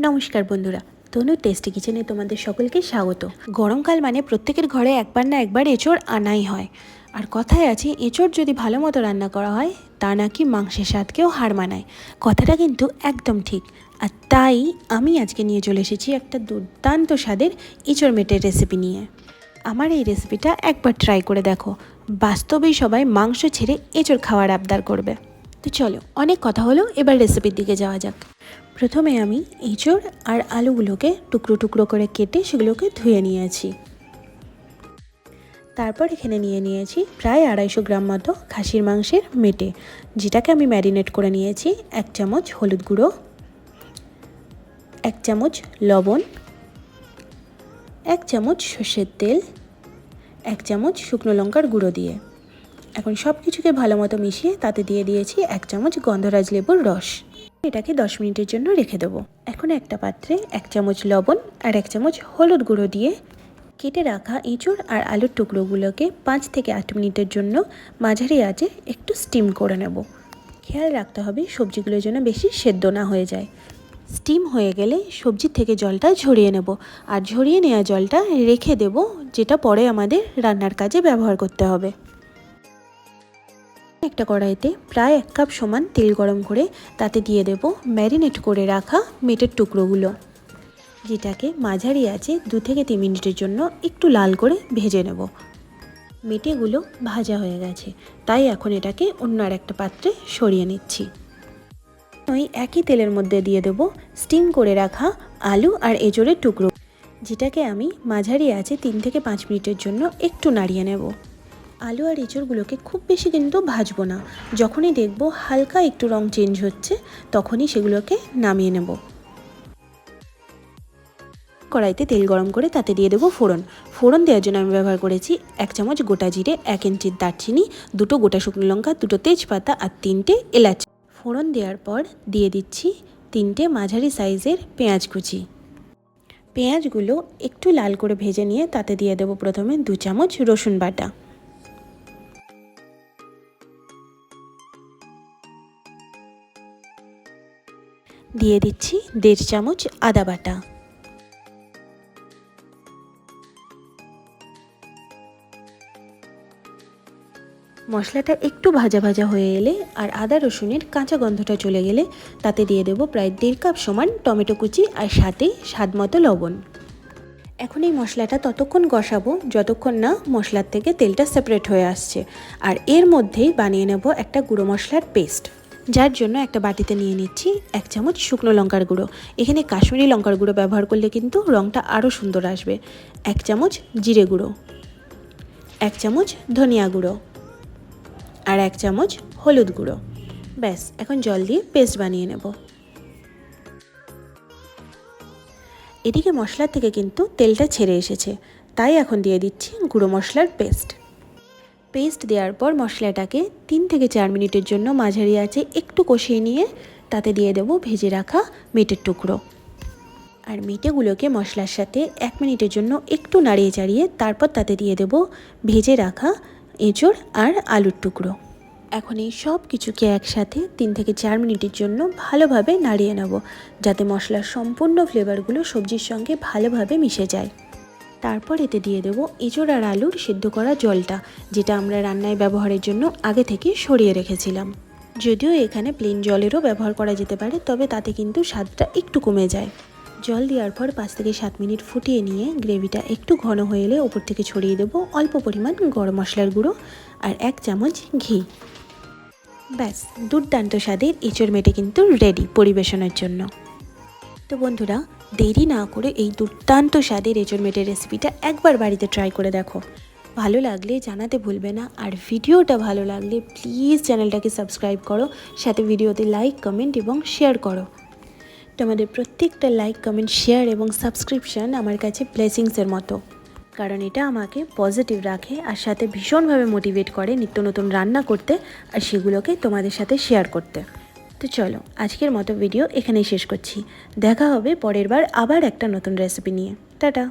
নমস্কার বন্ধুরা, তনু টেস্টি কিচেনে তোমাদের সকলকে স্বাগত। গরমকাল মানে প্রত্যেকের ঘরে একবার না একবার এঁচড় আনাই হয়। আর কথায় আছে, এঁচড় যদি ভালো মতো রান্না করা হয়, তা নাকি মাংসের স্বাদকেও হার মানায়। কথাটা কিন্তু একদম ঠিক। আর তাই আমি আজকে নিয়ে চলে এসেছি একটা দুর্দান্ত স্বাদের এঁচড় মেটের রেসিপি নিয়ে। আমার এই রেসিপিটা একবার ট্রাই করে দেখো। বাস্তবেই সবাই মাংস ছেড়ে এঁচড় খাওয়ার আবদার করবে। তো চলো, অনেক কথা হলো, এবার রেসিপির দিকে যাওয়া যাক। প্রথমে আমি এঁচড় আর আলুগুলোকে টুকরো টুকরো করে কেটে সেগুলোকে ধুয়ে নিয়েছি। তারপর এখানে নিয়ে নিয়েছি প্রায় আড়াইশো গ্রাম মতো খাসির মাংসের মেটে, যেটাকে আমি ম্যারিনেট করে নিয়েছি এক চামচ হলুদ গুঁড়ো, এক চামচ লবণ, এক চামচ সর্ষের তেল, এক চামচ শুকনো লঙ্কার গুঁড়ো দিয়ে। এখন সব কিছুকে ভালো মতো মিশিয়ে তাতে দিয়ে দিয়েছি এক চামচ গন্ধরাজ লেবুর রস। এটাকে দশ মিনিটের জন্য রেখে দেবো। এখন একটা পাত্রে এক চামচ লবণ আর এক চামচ হলুদ গুঁড়ো দিয়ে কেটে রাখা এঁচড় আর আলুর টুকরোগুলোকে পাঁচ থেকে আট মিনিটের জন্য মাঝারি আঁচে একটু স্টিম করে নেব। খেয়াল রাখতে হবে সবজিগুলোর জন্য বেশি সেদ্ধ না হয়ে যায়। স্টিম হয়ে গেলে সবজির থেকে জলটা ঝরিয়ে নেব আর ঝরিয়ে নেওয়া জলটা রেখে দেব, যেটা পরে আমাদের রান্নার কাজে ব্যবহার করতে হবে। একটা কড়াইতে প্রায় এক কাপ সমান তেল গরম করে তাতে দিয়ে দেব ম্যারিনেট করে রাখা মেটের টুকরোগুলো, যেটাকে মাঝারি আছে দু থেকে তিন মিনিটের জন্য একটু লাল করে ভেজে নেব। মেটেগুলো ভাজা হয়ে গেছে, তাই এখন এটাকে অন্য আর একটা পাত্রে সরিয়ে নিচ্ছি। ওই একই তেলের মধ্যে দিয়ে দেব স্টিম করে রাখা আলু আর এজোরের টুকরো, যেটাকে আমি মাঝারি আছে তিন থেকে পাঁচ মিনিটের জন্য একটু নাড়িয়ে নেব। আলু আর এঁচড়গুলোকে খুব বেশি কিন্তু ভাজবো না। যখনই দেখব হালকা একটু রং চেঞ্জ হচ্ছে, তখনই সেগুলোকে নামিয়ে নেব। কড়াইতে তেল গরম করে তাতে দিয়ে দেবো ফোড়ন। ফোড়ন দেওয়ার জন্য আমি ব্যবহার করেছি এক চামচ গোটা জিরে, এক ইঞ্চির দারচিনি, দুটো গোটা শুকনো লঙ্কা, দুটো তেজপাতা আর তিনটে এলাচ। ফোড়ন দেওয়ার পর দিয়ে দিচ্ছি তিনটে মাঝারি সাইজের পেঁয়াজ কুচি। পেঁয়াজগুলো একটু লাল করে ভেজে নিয়ে তাতে দিয়ে দেবো প্রথমে দু চামচ রসুন বাটা। দিয়ে দিচ্ছি দেড় চামচ আদা বাটা। মশলাটা একটু ভাজা ভাজা হয়ে এলে আর আদা রসুনের কাঁচা গন্ধটা চলে গেলে তাতে দিয়ে দেবো প্রায় দেড় কাপ সমান টমেটো কুচি আর সাথে স্বাদ মতো লবণ। এখন এই মশলাটা ততক্ষণ কষাবো যতক্ষণ না মশলার থেকে তেলটা সেপারেট হয়ে আসছে। আর এর মধ্যেই বানিয়ে নেব একটা গুঁড়ো মশলার পেস্ট যার জন্য একটা বাটিতে নিয়ে নিচ্ছি এক চামচ শুকনো লঙ্কার গুঁড়ো। এখানে কাশ্মীরি লঙ্কার গুঁড়ো ব্যবহার করলে কিন্তু রঙটা আরও সুন্দর আসবে। এক চামচ জিরে গুঁড়ো, এক চামচ ধনিয়া গুঁড়ো আর এক চামচ হলুদ গুঁড়ো। ব্যাস, এখন জল দিয়ে পেস্ট বানিয়ে নেব। এদিকে মশলার থেকে কিন্তু তেলটা ছেড়ে এসেছে, তাই এখন দিয়ে দিচ্ছি গুঁড়ো মশলার পেস্ট। পেস্ট দেওয়ার পর মশলাটাকে তিন থেকে চার মিনিটের জন্য মাঝারি আছে একটু কষিয়ে নিয়ে তাতে দিয়ে দেবো ভেজে রাখা মেটের টুকরো। আর মিটেগুলোকে মশলার সাথে এক মিনিটের জন্য একটু নাড়িয়ে চাড়িয়ে তারপর তাতে দিয়ে দেব ভেজে রাখা এঁচড় আর আলুর টুকরো। এখন এই সব কিছুকে একসাথে তিন থেকে চার মিনিটের জন্য ভালোভাবে নাড়িয়ে নেব, যাতে মশলার সম্পূর্ণ ফ্লেভারগুলো সবজির সঙ্গে ভালোভাবে মিশে যায়। তারপর এতে দিয়ে দেবো এঁচড় আর আলুর সিদ্ধ করা জলটা, যেটা আমরা রান্নায় ব্যবহারের জন্য আগে থেকে সরিয়ে রেখেছিলাম। যদিও এখানে প্লেন জলেরও ব্যবহার করা যেতে পারে, তবে তাতে কিন্তু স্বাদটা একটু কমে যায়। জল দেওয়ার পর পাঁচ থেকে সাত মিনিট ফুটিয়ে নিয়ে গ্রেভিটা একটু ঘন হয়ে এলে ওপর থেকে ছড়িয়ে দেবো অল্প পরিমাণ গরম মশলার গুঁড়ো আর এক চামচ ঘি। ব্যাস, দুর্দান্ত স্বাদের এঁচড় মেটে কিন্তু রেডি পরিবেশনের জন্য। তো বন্ধুরা দেরি না করে এই দুর্দান্ত স্বাদের এঁচড় মেটের রেসিপিটা একবার বাড়িতে ট্রাই করে দেখো। ভালো লাগলে জানাতে ভুলবে না, আর ভিডিওটা ভালো লাগলে প্লিজ চ্যানেলটাকে সাবস্ক্রাইব করো, সাথে ভিডিওতে লাইক কমেন্ট এবং শেয়ার করো। তোমাদের প্রত্যেকটা লাইক কমেন্ট শেয়ার এবং সাবস্ক্রিপশান আমার কাছে ব্লেসিংসের মতো। কারণ এটা আমাকে পজিটিভ রাখে, আর সাথে ভীষণভাবে মোটিভেট করে নিত্য নতুন রান্না করতে, আর সেগুলোকে তোমাদের সাথে শেয়ার করতে। তো চলো, আজকের মতো ভিডিও এখানেই শেষ করছি। দেখা হবে পরের বার আবার একটা নতুন রেসিপি নিয়ে। টাটা।